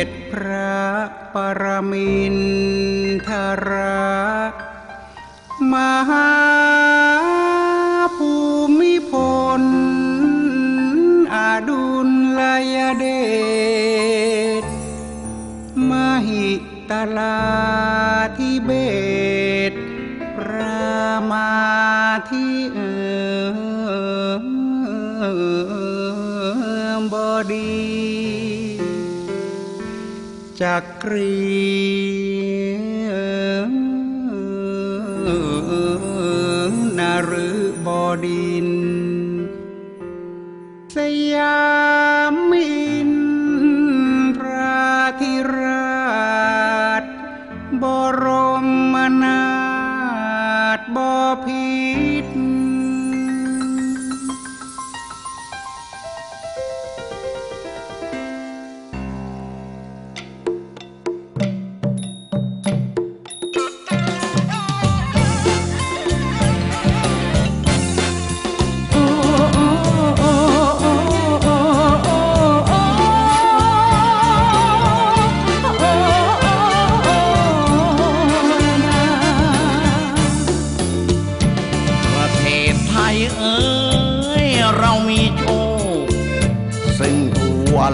ด็จพระปรมินทรมหาภูมิพลอาดุลยเดชมหิตลา จักรีนารุบดิน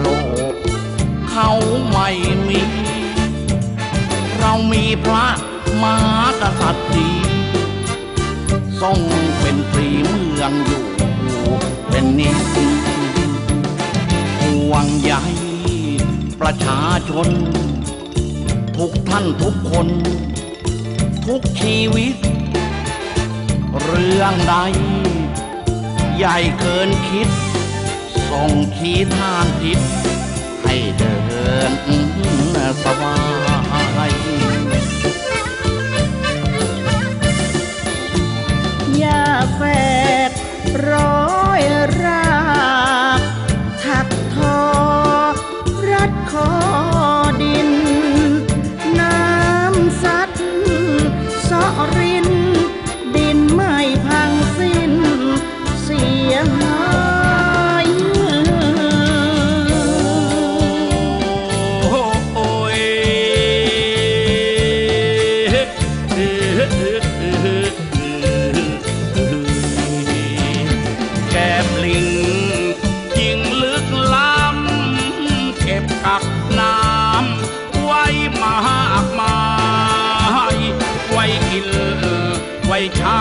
โลก เขาไม่มี เรามีพระมหากษัตริย์ดีทรงเป็นปรีเมืองอยู่เป็นนิสห่วงใยประชาชน ทุกท่านทุกคน ทุกชีวิต เรื่องใด ใหญ่เกินคิด ส่งขีทานทิศให้เดินสบายยาแฝดรอ แก้มลิงยิงลึกล้ำเก็บกักน้ำไว้มากมายไว้กินไว้ใช้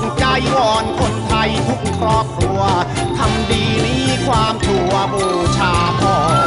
สึกใจวอนคนไทยทุกครอบครัว ทำดีนี้ความชั่วบูชาพ่อ